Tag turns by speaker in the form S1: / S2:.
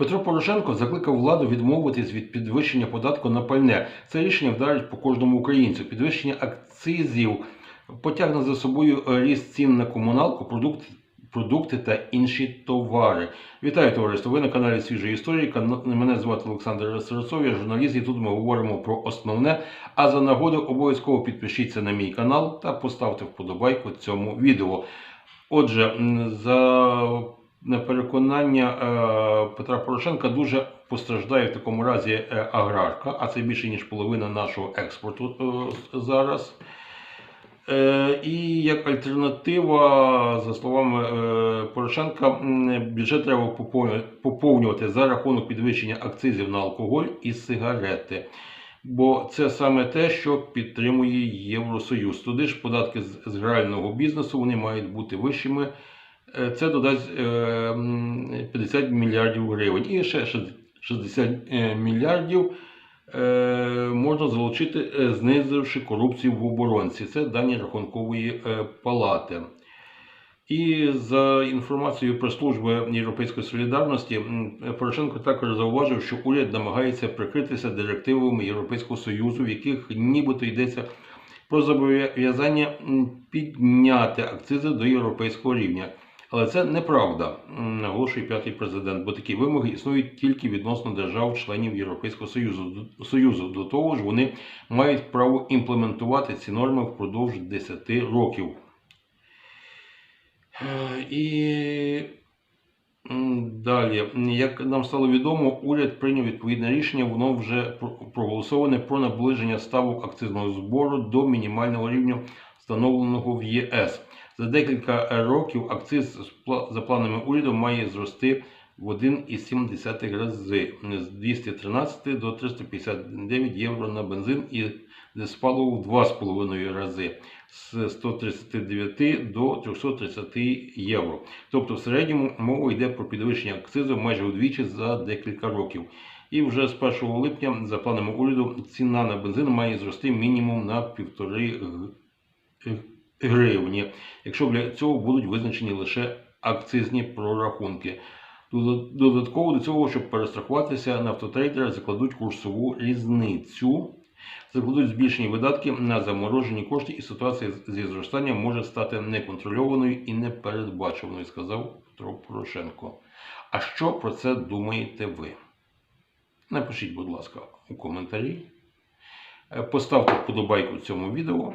S1: Петро Порошенко закликав владу відмовитись від підвищення податку на пальне. Це рішення вдарить по кожному українцю. Підвищення акцизів потягне за собою ріст цін на комуналку, продукти, продукти та інші товари. Вітаю товариство! Ви на каналі Свіжої історії. Мене звати Олександр Сирцов, я журналіст, і тут ми говоримо про основне. А за нагоду обов'язково підпишіться на мій канал та поставте вподобайку цьому відео. Отже, за на переконання е, Петра Порошенка дуже постраждає в такому разі е, аграрка, а це більше ніж половина нашого експорту е, зараз. І як альтернатива, за словами Порошенка, бюджет треба поповнювати- за рахунок підвищення акцизів на алкоголь і сигарети. Бо це саме те, що підтримує Євросоюз. Туди ж податки з грального бізнесу вони мають бути вищими. Е, Це додасть е, 50 мільярдів гривень. І ще 60 е, мільярдів е, можна залучити, е, знизивши корупцію в оборонці. Це дані рахункової е, палати. І за інформацією прес-служби Європейської солідарності, Порошенко також зауважив, що уряд намагається прикритися директивами Європейського Союзу, в яких нібито йдеться про зобов'язання підняти акцизи до європейського рівня. Але це неправда, наголошує п'ятий президент, бо такі вимоги існують тільки відносно держав-членів Європейського Союзу. Союзу. До того ж, вони мають право імплементувати ці норми впродовж 10 років. Е, І далі, як нам стало відомо, уряд прийняв відповідне рішення. Воно вже про- проголосоване про наближення ставок акцизного збору до мінімального рівня, встановленого в ЄС. За декілька років акциз за планами уряду має зрости в 1,7 рази з 213 до 359 євро на бензин і диспаливо в 2,5 рази з 139 до 330 євро. Тобто в середньому мова йде про підвищення акцизу майже удвічі за декілька років. І вже з 1 липня, за планами уряду, ціна на бензин має зрости мінімум на півтори г- гривні, якщо для цього будуть визначені лише акцизні прорахунки. Додатково до цього, щоб перестрахуватися, нафтотрейдери закладуть курсову різницю, закладуть збільшені видатки на заморожені кошти, і ситуація зі зростанням може стати неконтрольованою і непередбачуваною, сказав Петро Порошенко. А що про це думаєте ви? Напишіть, будь ласка, у коментарі. Е, Поставте вподобайку цьому відео.